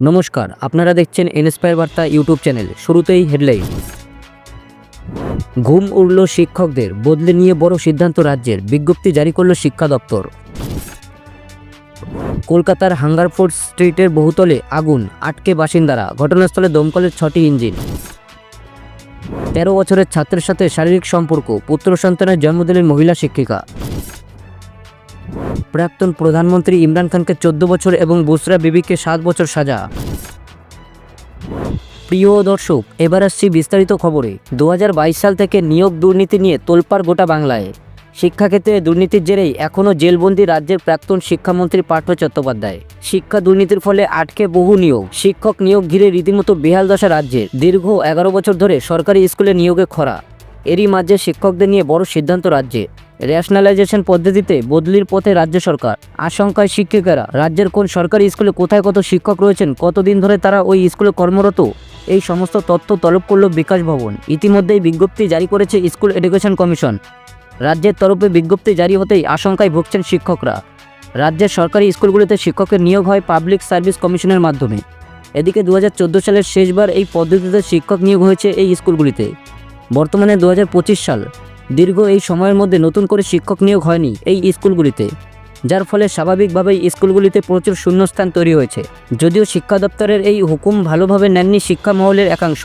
নমস্কার, আপনারা দেখছেন ইন্সপায়ার বার্তা ইউটিউব চ্যানেল শুরুতেই হেডলাইন ঘুম উড়ল শিক্ষকদের, বদলে নিয়ে বড় সিদ্ধান্ত রাজ্যের, বিজ্ঞপ্তি জারি করল শিক্ষা দপ্তর। কলকাতার হাঙ্গারফোর্ড স্ট্রিটের বহুতলে আগুন, আটকে বাসিন্দারা, ঘটনাস্থলে দমকলের ছটি ইঞ্জিন। তেরো বছরের ছাত্রের সাথে শারীরিক সম্পর্ক, পুত্র সন্তানের জন্ম দিলেন মহিলা শিক্ষিকা। প্রাক্তন প্রধানমন্ত্রী ইমরান খানকে চোদ্দ বছর এবং বুসরা বিবিকে সাত বছর সাজা। প্রিয় দর্শক, এবার আসছি বিস্তারিত খবরে। দু হাজার বাইশ সাল থেকে নিয়োগ দুর্নীতি নিয়ে তোলপাড় গোটা বাংলায়। শিক্ষাক্ষেত্রে দুর্নীতির জেরেই এখনও জেলবন্দি রাজ্যের প্রাক্তন শিক্ষামন্ত্রী পার্থ চট্টোপাধ্যায়। শিক্ষা দুর্নীতির ফলে আটকে বহু নিয়োগ। শিক্ষক নিয়োগ ঘিরে রীতিমতো বেহাল দশা রাজ্যের। দীর্ঘ এগারো বছর ধরে সরকারি স্কুলে নিয়োগে খরা। এরই মাঝে শিক্ষকদের নিয়ে বড় সিদ্ধান্ত রাজ্যে রেশনালাইজেশন পদ্ধতিতে বদলির পথে রাজ্য সরকার। আশঙ্কায় শিক্ষিকারা, রাজ্যের কোন সরকারি স্কুলে কোথায় কত শিক্ষক রয়েছেন, কতদিন ধরে তারা ওই স্কুলে কর্মরত, এই সমস্ত তথ্য তলব করল বিকাশ ভবন। ইতিমধ্যেই বিজ্ঞপ্তি জারি করেছে স্কুল এডুকেশন কমিশন। রাজ্যের তরফে বিজ্ঞপ্তি জারি হতেই আশঙ্কায় ভুগছেন শিক্ষকরা। রাজ্যের সরকারি স্কুলগুলিতে শিক্ষকের নিয়োগ হয় পাবলিক সার্ভিস কমিশনের মাধ্যমে। এদিকে দু হাজার চোদ্দ সালের শেষবার এই পদ্ধতিতে শিক্ষক নিয়োগ হয়েছে এই স্কুলগুলিতে। বর্তমানে দু হাজার পঁচিশ সাল। দীর্ঘ এই সময়ের মধ্যে নতুন করে শিক্ষক নিয়োগ হয়নি এই স্কুলগুলিতে, যার ফলে স্বাভাবিকভাবেই স্কুলগুলিতে প্রচুর শূন্যস্থান তৈরি হয়েছে। যদিও শিক্ষা দপ্তরের এই হুকুম ভালোভাবে নেননি শিক্ষা মহলের একাংশ।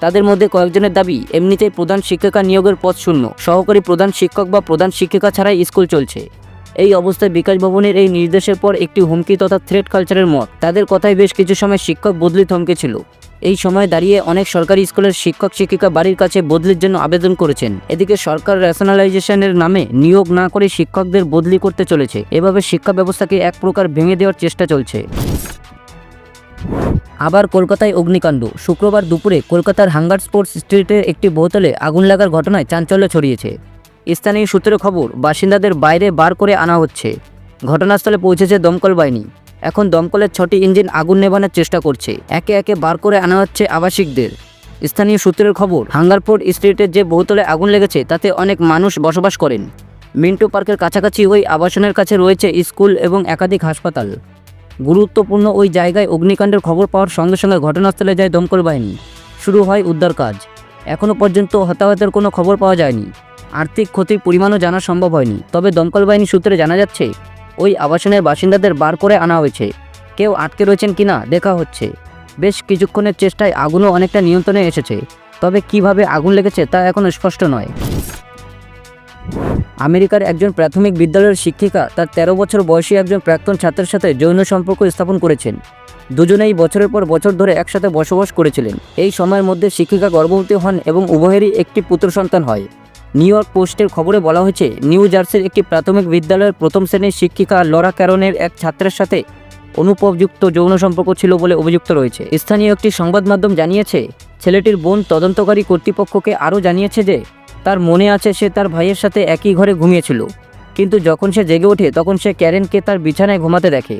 তাদের মধ্যে কয়েকজনের দাবি, এমনিতেই প্রধান শিক্ষিকা নিয়োগের পদ শূন্য, সহকারী প্রধান শিক্ষক বা প্রধান শিক্ষিকা ছাড়াই স্কুল চলছে। এই অবস্থায় বিকাশ ভবনের এই নির্দেশের পর একটি হুমকি তথা থ্রেড কালচারের মত। তাদের কথায় বেশ কিছু সময় শিক্ষক বদলি থমকে ছিল। এই সময় দাঁড়িয়ে অনেক সরকারি স্কুলের শিক্ষক, শিক্ষিকা বাড়ির কাছে বদলির জন্য আবেদন করেছেন। এদিকে সরকার রেশনালাইজেশনের নামে নিয়োগ না করে শিক্ষকদের বদলি করতে চলেছে। এভাবে শিক্ষা ব্যবস্থাকে এক প্রকার ভেঙে দেওয়ার চেষ্টা চলছে। আবার কলকাতায় অগ্নিকাণ্ড। শুক্রবার দুপুরে কলকাতার হাঙ্গার স্পোর্টস স্ট্রিটের একটি বোতলে আগুন লাগার ঘটনায় চাঞ্চল্য ছড়িয়েছে। স্থানীয় সূত্রে খবর, বাসিন্দাদের বাইরে বার করে আনা হচ্ছে। ঘটনাস্থলে পৌঁছেছে দমকল বাহিনী। এখন দমকলের ছটি ইঞ্জিন আগুন নেভানোর চেষ্টা করছে। একে একে বার করে আনা হচ্ছে আবাসিকদের। স্থানীয় সূত্রের খবর হাঙ্গারফোর্ড স্ট্রিটের যে বহুতলে আগুন লেগেছে, তাতে অনেক মানুষ বসবাস করেন। মিন্টু পার্কের কাছাকাছি ওই আবাসনের কাছে রয়েছে স্কুল এবং একাধিক হাসপাতাল। গুরুত্বপূর্ণ ওই জায়গায় অগ্নিকাণ্ডের খবর পাওয়ার সঙ্গে সঙ্গে ঘটনাস্থলে যায় দমকল বাহিনী। শুরু হয় উদ্ধার কাজ। এখনও পর্যন্ত হতাহতের কোনো খবর পাওয়া যায়নি। আর্থিক ক্ষতির পরিমাণও জানা সম্ভব হয়নি। তবে দমকল বাহিনী সূত্রে জানা যাচ্ছে ওই আবাসনের বাসিন্দাদের বার করে আনা হয়েছে। কেউ আটকে রয়েছেন কিনা দেখা হচ্ছে। বেশ কিছুক্ষণের চেষ্টায় আগুনও অনেকটা নিয়ন্ত্রণে এসেছে। তবে কীভাবে আগুন লেগেছে তা এখনও স্পষ্ট নয়। আমেরিকার একজন প্রাথমিক বিদ্যালয়ের শিক্ষিকা তার তেরো বছর বয়সী একজন প্রাক্তন ছাত্রের সাথে যৌন সম্পর্ক স্থাপন করেছেন। দুজনেই বছরের পর বছর ধরে একসাথে বসবাস করেছিলেন। এই সময়ের মধ্যে শিক্ষিকা গর্ভবতী হন এবং উভয়েরই একটি পুত্র সন্তান হয়। নিউ ইয়র্ক পোস্টের খবরে বলা হয়েছে, নিউ জার্সির একটি প্রাথমিক বিদ্যালয়ের প্রথম শ্রেণির শিক্ষিকা লরা ক্যারনের এক ছাত্রের সাথে অনুপযুক্ত যৌন সম্পর্ক ছিল বলে অভিযুক্ত রয়েছে। স্থানীয় একটি সংবাদ মাধ্যম জানিয়েছে, ছেলেটির বোন তদন্তকারী কর্তৃপক্ষকে আরও জানিয়েছে যে, তার মনে আছে সে তার ভাইয়ের সাথে একই ঘরে ঘুমিয়েছিল। কিন্তু যখন সে জেগে ওঠে, তখন সে ক্যারেনকে তার বিছানায় ঘুমাতে দেখে।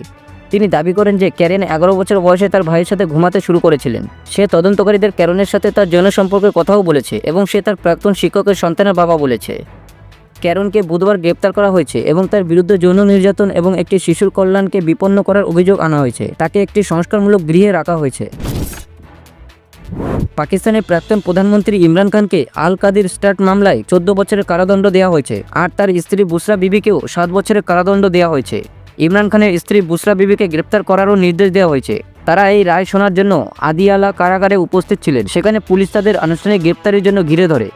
তিনি দাবি করেন যে ক্যারেন এগারো বছর বয়সে তার ভাইয়ের সাথে ঘুমাতে শুরু করেছিলেন। সে তদন্তকারীদের ক্যারনের সাথে তার যৌন সম্পর্কের কথাও বলেছে এবং সে তার প্রাক্তন শিক্ষকের সন্তানের বাবা বলেছে। ক্যারনকে বুধবার গ্রেপ্তার করা হয়েছে এবং তার বিরুদ্ধে যৌন নির্যাতন এবং একটি শিশুর কল্যাণকে বিপন্ন করার অভিযোগ আনা হয়েছে। তাকে একটি সংস্কারমূলক গৃহে রাখা হয়েছে। পাকিস্তানের প্রাক্তন প্রধানমন্ত্রী ইমরান খানকে আল কাদির স্টার্ট মামলায় চোদ্দ বছরের কারাদণ্ড দেওয়া হয়েছে। আর তার স্ত্রী বুসরা বিবিকেও সাত বছরের কারাদণ্ড দেওয়া হয়েছে। ইমরান খানের স্ত্রী বুসরা বিবিকে গ্রেপ্তার করারও নির্দেশ দেওয়া হয়েছে। তারা এই রায় শোনার জন্য আদিয়ালা কারাগারে উপস্থিত ছিলেন। সেখানে পুলিশ তাদের আনুষ্ঠানিক গ্রেপ্তারের জন্য ঘিরে ধরে।